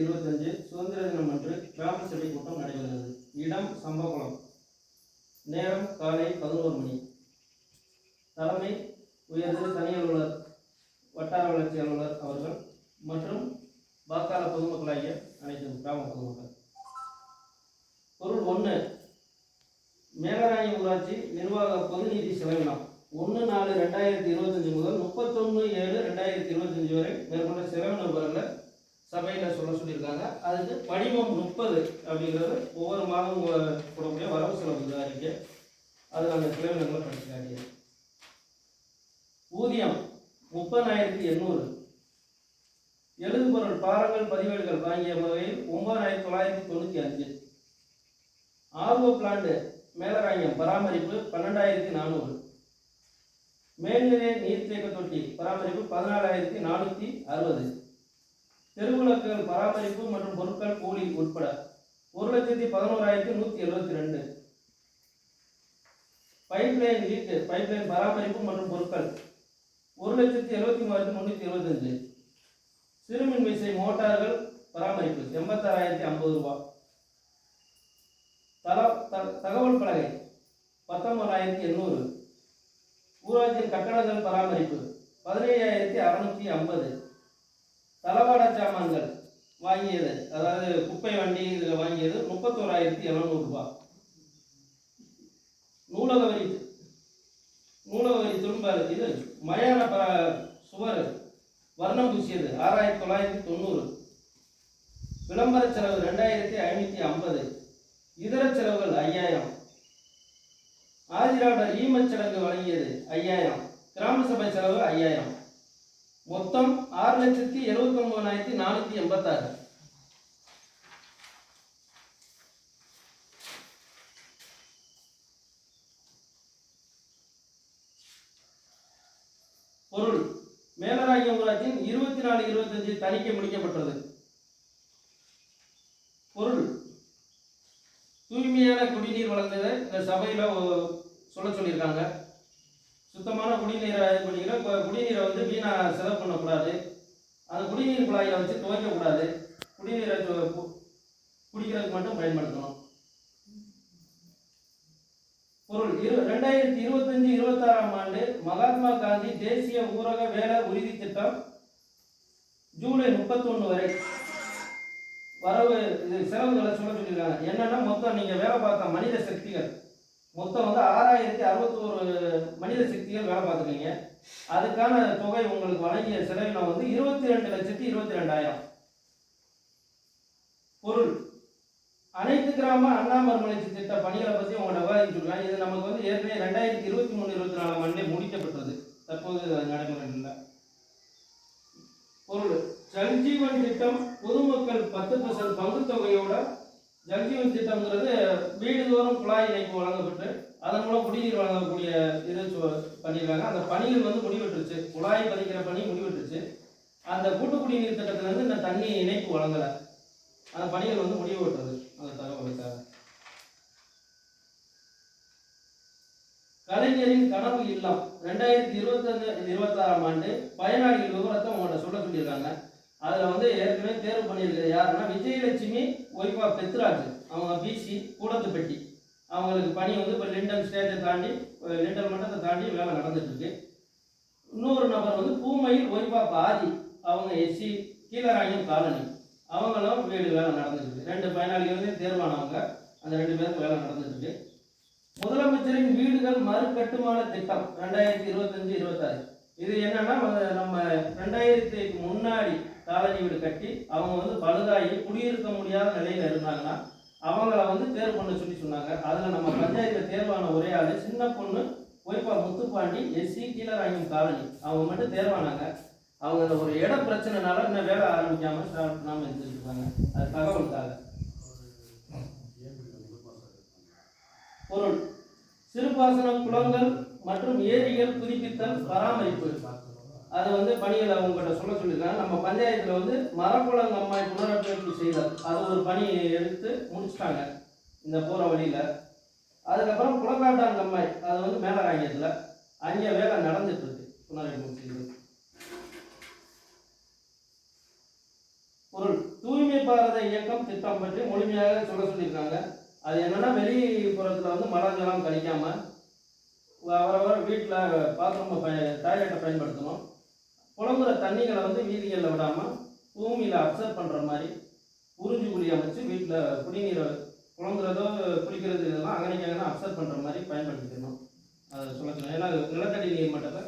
இருபத்தஞ்சு சுதந்திர தினம் அன்று கிராம சபை கூட்டம் நடைபெறுகிறது இடம் சம்பகுளம் நேரம் காலை பதினோரு மணி. தலைமை உயர்ந்த தனி அலுவலர் வட்டார வளர்ச்சி அலுவலர் அவர்கள் மற்றும் வாக்காள பொதுமக்களாகிய அனைத்து கிராம பொதுமக்கள். பொருள் ஒன்று மேலராணி ஊராட்சி நிர்வாக பொது நிதி செலவினம் ஒன்று நாலு ரெண்டாயிரத்தி இருபத்தஞ்சு முதல் முப்பத்தொன்று ஏழு ரெண்டாயிரத்தி இருபத்தஞ்சு வரை மேற்கொண்ட செலவின விவரங்களை சபையில் சொல்ல சொல்லியிருக்காங்க. அதுக்கு படிவம் முப்பது அப்படிங்கிறது ஒவ்வொரு மாதம் போடக்கூடிய வரவு செலவு இருக்கு அதில் அந்த செலவினங்களை படிச்சு ஊதியம் முப்பதாயிரத்தி எண்ணூறு. எழுதுபொருள் பாரங்கள் பதிவேடுகள் வாங்கிய வகையில் ஒன்பதாயிரத்தி தொள்ளாயிரத்தி தொண்ணூற்றி அஞ்சு. ஆர்வ பிளான்ட் மேலராயம் பராமரிப்பு பன்னெண்டாயிரத்தி நானூறு. மேல்நிலை நீர்த்தேக்க தொட்டி பராமரிப்பு பதினாலாயிரத்தி நானூற்றி அறுபது. தெருவிளக்குகள் பராமரிப்பு மற்றும் பொருட்கள் கூலி உட்பட ஒரு லட்சத்தி பதினோராயிரத்தி நூற்றி எழுபத்தி ரெண்டு. பைப்லைன் லீக்கு பைப்லைன் பராமரிப்பு மற்றும் பொருட்கள் ஒரு லட்சத்தி எழுபத்தி மூவாயிரத்தி முந்நூற்றி எழுபத்தஞ்சு சிறுமின் விசை மோட்டார்கள் பராமரிப்பு எண்பத்தாறாயிரத்தி ஐம்பது ரூபா. தல த- தகவல் பலகை பத்தொன்பதாயிரத்தி எண்ணூறு. ஊராட்சியின் கட்டடங்கள் பராமரிப்பு பதினேழாயிரத்தி அறுநூத்தி ஐம்பது. தளவாட சாமான்கள் வாங்கியது அதாவது குப்பை வண்டி இதில் வாங்கியது முப்பத்தோராயிரத்தி எழுநூறுபா நூலக வரி நூலக வரி திரும்ப இது மயான ப சுவர் வர்ணம் பூசியது ஆறாயிரத்தி தொள்ளாயிரத்தி தொண்ணூறு. விளம்பர செலவு ரெண்டாயிரத்தி ஐநூற்றி ஐம்பது. இதர செலவுகள் ஐயாயிரம். ஆதிராவிட ஈமச் சடங்கு வழங்கியது ஐயாயிரம். கிராம சபை செலவு ஐயாயிரம். மொத்தம் ஆறு லட்சத்தி எழுபத்தி ஒன்பதாயிரத்தி நானூற்றி எண்பத்தாறு. பொருள் மேலராகிய ஊராட்சியின் இருபத்தி நாலு இருபத்தஞ்சு தணிக்கை முடிக்கப்பட்டது பொருள் தூய்மையான குடிநீர் வழங்குவதை இந்த சபையில் சொல்ல சொல்லியிருக்காங்க. சுத்தமான குடிநீரை இது பண்ணிங்கன்னா இப்போ குடிநீரை வந்து வீணாக செலவு பண்ணக்கூடாது. அந்த குடிநீர் குழாயை வச்சு துவைக்கக்கூடாது. குடிநீரை குடிக்கிறதுக்கு மட்டும் பயன்படுத்தணும். பொருள் இரு ரெண்டாயிரத்தி இருபத்தஞ்சு இருபத்தாறாம் ஆண்டு மகாத்மா காந்தி தேசிய ஊரக வேலை உறுதி திட்டம் ஜூலை முப்பத்தொன்று வரை. வரவு இது செலவுகளை சொல்ல சொல்லியிருக்காங்க. என்னென்னா மொத்தம் நீங்கள் வேலை பார்த்த மனித சக்திகள் மொத்தம் வந்து ஆறாயிரத்தி அறுபத்தோரு மனித சக்திகள் வேலை பார்த்துக்கீங்க அதுக்கான தொகை உங்களுக்கு வழங்கிய செலவினம் வந்து இருபத்தி ரெண்டு லட்சத்தி இருபத்தி ரெண்டாயிரம் பொருள். அனைத்து கிராம அண்ணாமர்மலர்ச்சி திட்ட பணிகளை பற்றி உங்கள்கிட்ட விவாதிச்சுருக்காங்க இது நமக்கு வந்து ஏற்கனவே ரெண்டாயிரத்தி இருபத்தி மூணு இருபத்தி நாலாம் ஆண்டே முடிக்கப்பட்டது. தற்போது நடைமுறையில் இல்லை பொருள். சஞ்சீவன் திட்டம் பொதுமக்கள் பத்து பர்சன்ட் பங்கு தொகையோட ஜல்ஜீவன் திட்டம்ங்கிறது வீடுதோறும் குழாய் இணைப்பு வழங்கப்பட்டு அதன் மூலம் குடிநீர் வழங்கக்கூடிய இது பண்ணியிருக்காங்க. அந்த பணிகள் வந்து முடிவெட்டுருச்சு. குழாய் பதிக்கிற பணி முடிவெட்டுருச்சு. அந்த கூட்டு குடிநீர் திட்டத்திலேருந்து இந்த தண்ணி இணைப்பு வழங்கலை. அந்த பணிகள் வந்து முடிவு விட்டது அந்த தகவலுக்காக. கலைஞரின் கனவு இல்லம். ரெண்டாயிரத்தி இருபத்தஞ்சு இருபத்தாறாம் ஆண்டு பயனாளிகள் விவரத்தை உங்கள்கிட்ட சொல்ல சொல்லியிருக்காங்க. அதில் வந்து ஏற்கனவே தேர்வு பண்ணியிருக்கிறது யாருன்னா விஜயலட்சுமி ஒய்ஃபா பெத்ராஜ். அவங்க பிசி கூடத்துப்பட்டி. அவங்களுக்கு பணி வந்து இப்போ லிண்டன் ஸ்டேஜை தாண்டி லிண்டல் லிண்டன் மட்டத்தை தாண்டி வேலை நடந்துட்டுருக்கு. இன்னொரு நபர் வந்து பூமையில் ஒய்ஃபா பாதி. அவங்க எஸ்சி கீழராயம் காலனி. அவங்களும் வீடு வேலை நடந்துருக்கு ரெண்டு பயனாளிகளுமே தேர்வானவங்க. அந்த ரெண்டு பேரும் வேலை நடந்துட்டு முதலமைச்சரின் வீடுகள் மறு கட்டுமான திட்டம் ரெண்டாயிரத்தி இருபத்தஞ்சு இருபத்தாறு. இது என்னன்னா நம்ம- ரெண்டாயிரத்துக்கு முன்னாடி காலனி வீடு கட்டி அவங்க வந்து பழுதாகி குடியிருக்க முடியாத நிலையில இருந்தாங்கன்னா அவங்கள வந்து தேர்வு பண்ண சொல்லி சொன்னாங்க. அதில் நம்ம பஞ்சாயத்தில் தேர்வான ஒரே ஆளு சின்ன பொண்ணு ஒய்பா முத்துப்பாண்டி எஸ்சி கீழராயம் காலனி. அவங்க மட்டும் தேர்வானாங்க அவங்க அந்த ஒரு இட பிரச்சனைனால இன்னும் வேலை ஆரம்பிக்காம ஸ்டார்ட் பண்ணாமல் இருந்துருக்காங்க. அது தகவலுக்காக பொருள். சிறுபாசன குளங்கள் மற்றும் ஏரிகள் புதுப்பித்தல் பராமரிப்பு. அதை வந்து பணிகளை அவங்ககிட்ட சொல்ல சொல்லியிருக்காங்க. நம்ம பஞ்சாயத்தில் வந்து மரக்குளம் அம்மாய் புனரமைப்பு செய்தல். அது ஒரு பணி எடுத்து முடிச்சிட்டாங்க இந்த போகிற வழியில். அதுக்கப்புறம் குளக்காட்டான் அம்மாய் அது வந்து மேலராங்கியத்தில் அங்கே வேலை நடந்துட்டு இருக்கு புனரமைப்பு. செய்தல் பொருள். தூய்மை பாரத இயக்கம் திட்டம் பற்றி முழுமையாக சொல்ல சொல்லியிருக்காங்க. அது என்னென்னா வெளிப்புறத்தில் வந்து மரம் ஜலம் அவரவர் வீட்டில் பாத்ரூம் டாய்லெட்டை பயன்படுத்தணும். புலம்புற தண்ணிகளை வந்து வீதிகளில் விடாமல் பூமியில் அப்சர்வ் பண்ணுற மாதிரி உறிஞ்சு குழி அமைச்சு வீட்டில் குடிநீரை புலம்புறதோ குளிக்கிறது இதெல்லாம் அங்கனைக்கு அங்கே அப்சர்வ் பண்ணுற மாதிரி பயன்படுத்திக்கணும். அதை சொல்லணும். ஏன்னா நிலத்தடி நீர் மட்டத்தை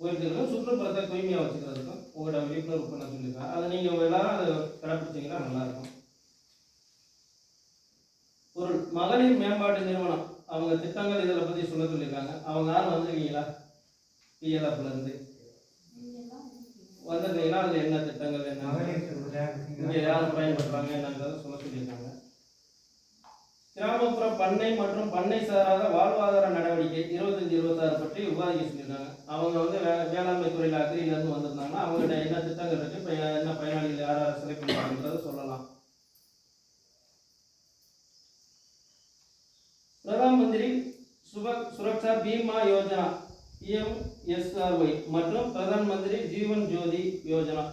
உயர்த்திக்கணும் சுற்றுப்புறத்தை தூய்மையாக வச்சுக்கிறதுக்கும் உங்களோட விழிப்புணர்வு பண்ண சொல்லியிருக்கேன் அதை நீங்கள் எல்லாரும் அதை கடைப்பிடிச்சிங்கன்னா நல்லாயிருக்கும் ஒரு மகளிர் மேம்பாட்டு நிறுவனம் அவங்க திட்டங்கள் இதில் பற்றி சொல்ல சொல்லியிருக்காங்க அவங்க யாரும் வந்திருக்கீங்களா? பிஎல்எஃப்லேருந்து வந்திருந்தீங்கன்னா அதில் என்ன திட்டங்கள் என்ன? இங்கே யார் பயன்படுறாங்க என்னன்றதை சொல்ல சொல்லியிருக்காங்க கிராமப்புற பண்ணை மற்றும் பண்ணை சாராத வாழ்வாதார நடவடிக்கை இருபத்தஞ்சு இருபத்தாறு பற்றி விவாதிக்க சொல்லியிருக்காங்க. அவங்க வந்து வே வேளாண்மை துறையில் அக்ரியிலேருந்து வந்திருந்தாங்கன்னா அவங்ககிட்ட என்ன திட்டங்கள் இருக்குது இப்போ என்ன பயனாளிகள் யார் யார் செலக்ட் பண்ணுறாங்கன்றதை சொல்லலாம். பிரதான் மந்திரி சுரக்ஷா பீமா யோஜனா இஎம்எஸ்ஆர்ஒய் மற்றும் பிரதான் மந்திரி ஜீவன் ஜோதி யோஜனா.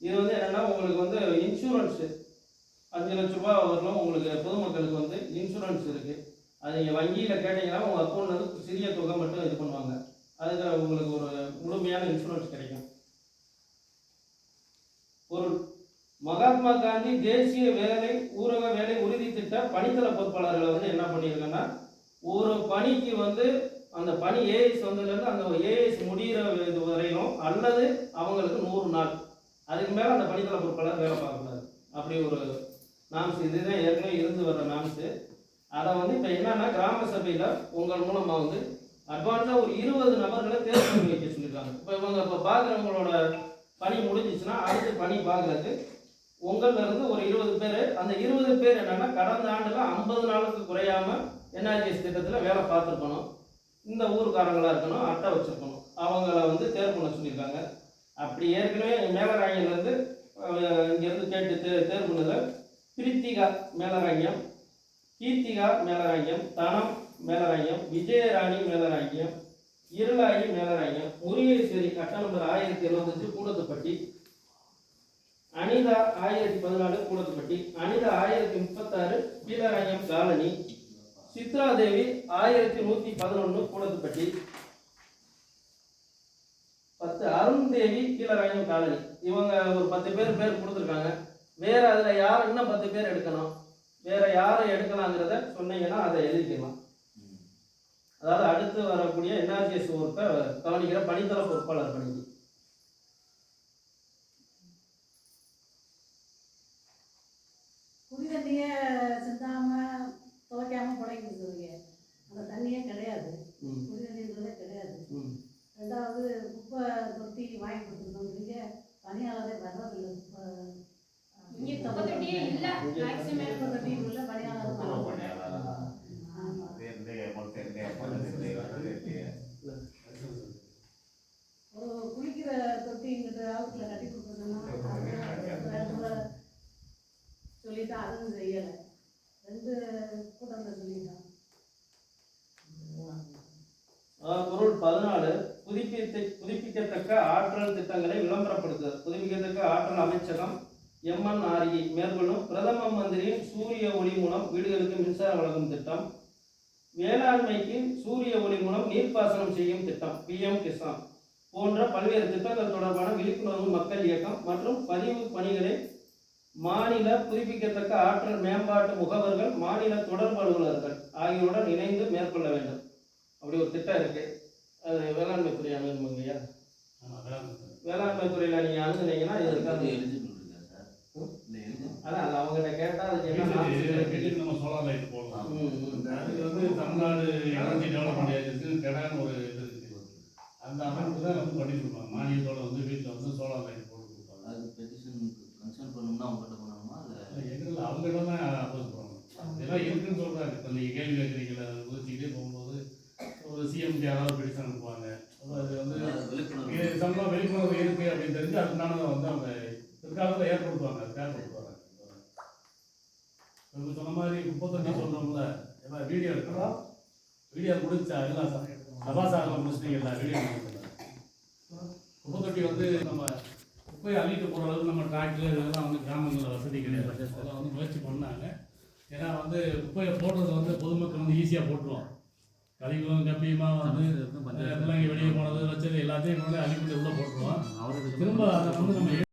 இது வந்து என்னன்னா உங்களுக்கு வந்து இன்சூரன்ஸு. அஞ்சு லட்ச ரூபாய் வரலாம் உங்களுக்கு பொதுமக்களுக்கு வந்து இன்சூரன்ஸ் இருக்குது அது நீங்கள் வங்கியில் கேட்டீங்கன்னா உங்கள் அக்கௌண்ட்டில் சிறிய தொகை மட்டும் இது பண்ணுவாங்க. அதுக்கு உங்களுக்கு ஒரு முழுமையான இன்சூரன்ஸ் கிடைக்கும். ஒரு மகாத்மா காந்தி தேசிய வேலை ஊரக வேலை திட்ட பணித்தள பொறுப்பாளர்களை வந்து என்ன பண்ணியிருக்கேன்னா ஒரு பணிக்கு வந்து அந்த பணி ஏஎஸ் வந்ததுலேருந்து அந்த ஏஎஸ் முடிகிற இது வரையிலும் அல்லது அவங்களுக்கு நூறு நாள். அதுக்கு மேலே அந்த பணித்தள பொறுப்பாளர் வேலை பார்க்கக்கூடாது. அப்படி ஒரு நாம்ஸ் இதுதான் ஏற்கனவே இருந்து வர்ற நாம்ஸு அதை வந்து இப்போ என்னன்னா கிராம சபையில் உங்கள் மூலமாக வந்து அட்வான்ஸாக ஒரு இருபது நபர்களை தேர்வு பண்ணி வைக்க சொல்லியிருக்காங்க. இப்போ இவங்க இப்போ பார்க்குறவங்களோட பணி முடிஞ்சிச்சுன்னா அடுத்து பணி பார்க்குறதுக்கு உங்கள்ல இருந்து ஒரு இருபது பேர் அந்த இருபது பேர் என்னன்னா கடந்த ஆண்டுல ஐம்பது நாளுக்கு குறையாம என்ஆர்ஜிஎஸ் திட்டத்தில் வேலை பார்த்துருக்கணும். இந்த ஊருக்காரங்களாக இருக்கணும் அட்டை வச்சிருக்கணும். அவங்கள வந்து தேர்வு பண்ண சொல்லியிருக்காங்க. அப்படி ஏற்கனவே மேலராங்கிலேருந்து இங்கேருந்து கேட்டு தே தேர்வு பண்ணதில் பிரித்திகா மேலராங்கியம் கீர்த்திகா மேலராங்கியம் தனம் மேலராங்கியம் விஜயராணி மேலராங்கியம் இருளாயி மேலராங்கியம் முருகேஸ்வரி கட்ட நம்பர் ஆயிரத்தி எழுபத்தஞ்சு கூடத்துப்பட்டி அனிதா ஆயிரத்தி பதினாலு கூடத்துப்பட்டி. அனிதா ஆயிரத்தி முப்பத்தாறு கீழராயம் காலனி. சித்ரா தேவி ஆயிரத்தி நூத்தி பதினொன்னு கூடத்துப்பட்டி. பத்து அருண் தேவி கீழராயம் காலனி. இவங்க ஒரு பத்து பேர் பேர் கொடுத்துருக்காங்க. வேற அதுல யார் இன்னும் பத்து பேர் எடுக்கணும்? வேற யாரை எடுக்கலாங்கிறத சொன்னீங்கன்னா அதை எழுதிக்கலாம். அதாவது அடுத்து வரக்கூடிய என்ஆர்ஜிஎஸ் ஒர்க்கை கவனிக்கிற பணித்தள பொறுப்பாளர் பணிக்கு. பதினாலு புதுப்பித்து புதுப்பிக்கத்தக்க ஆற்றல் திட்டங்களை விளம்பரப்படுத்துதல். புதுப்பிக்கத்தக்க ஆற்றல் அமைச்சகம் எம்என்ஆர்இ மேற்கொள்ளும் பிரதம மந்திரியின் சூரிய ஒளி மூலம் வீடுகளுக்கு மின்சாரம் வழங்கும் திட்டம். வேளாண்மைக்கு சூரிய ஒளி மூலம் நீர்ப்பாசனம் செய்யும் திட்டம் பிஎம் கிசான். போன்ற பல்வேறு திட்டங்கள் தொடர்பான விழிப்புணர்வு மக்கள் இயக்கம் மற்றும் பதிவு பணிகளை மாநில புதுப்பிக்கத்தக்க ஆற்றல் மேம்பாட்டு முகவர்கள் மாநில தொடர்பு அலுவலர்கள் ஆகியோருடன் இணைந்து மேற்கொள்ள வேண்டும். அப்படி ஒரு திட்டம் இருக்கு. அது வேளாண்மை துறை அணுகுங்க ஐயா. வேளாண்மை துறையில நீங்க அணுகுனீங்கன்னா இது இருக்காது அதான் அது அவங்ககிட்ட கேட்டா அதுக்கு என்ன norms நம்ம சோலார் லைட் போடலாம். அது வந்து தமிழ்நாடு எனர்ஜி டெவலப்மெண்ட் ஏஜென்சி கெடான்னு ஒரு இது இருக்கு. அந்த அமைப்பு தான் வந்து பண்ணி கொடுப்பாங்க. மானியத்தோட வந்து வீட்டில் வந்து சோலார் லைட் போட்டு கொடுப்பாங்க. அது பெட்டிஷன் கன்சல்ட் பண்ணணும்னா அவங்ககிட்ட பண்ணணுமா இல்லை? எங்களுக்கு அவங்ககிட்ட தான் அப்போஸ் பண்ணணும். இதெல்லாம் இருக்குன்னு சொல்கிறாங்க இப்போ நீங்கள் கேள்வி கேட்குறீங்களா அதை உதிச்சிக்கிட்டே போகும்போது. சிஎம்டி யாராவது பெட்டிஷன் அனுப்புவாங்க அது வந்து இது சம்பளம் விழிப்புணர்வு இருக்கு அப்படின்னு தெரிஞ்சு அதுக்கானதை வந்து அவங்க பிற்காலத்தில் ஏற்படுத்துவாங்க ஏற்படுத்துவாங்க இப்போ சொன்ன மாதிரி முப்பத்தஞ்சு சொல்றோம்ல எல்லாம் வீடியோ எடுக்கிறோம். வீடியோ முடிச்சா எல்லாம் ச- சபா சாரில் முடிச்சிட்டீங்களா வீடியோ குப்பை தொட்டி வந்து நம்ம குப்பையை அள்ளிட்டு போகிற அளவுக்கு நம்ம டிராக்டர் இதெல்லாம் வந்து கிராமங்களில் வசதி கிடையாது. ஏன்னா வந்து குப்பையை போடுறது வந்து பொதுமக்கள் வந்து ஈஸியாக போட்டுருவோம் கழிவுகளும் கப்பியுமாக வந்து பிள்ளைங்க வெளியே போனது வச்சது எல்லாத்தையும் கொண்டு அள்ளிக்கிட்டு உள்ளே போட்டுருவோம். அவருக்கு திரும்ப அதை வந்து நம்ம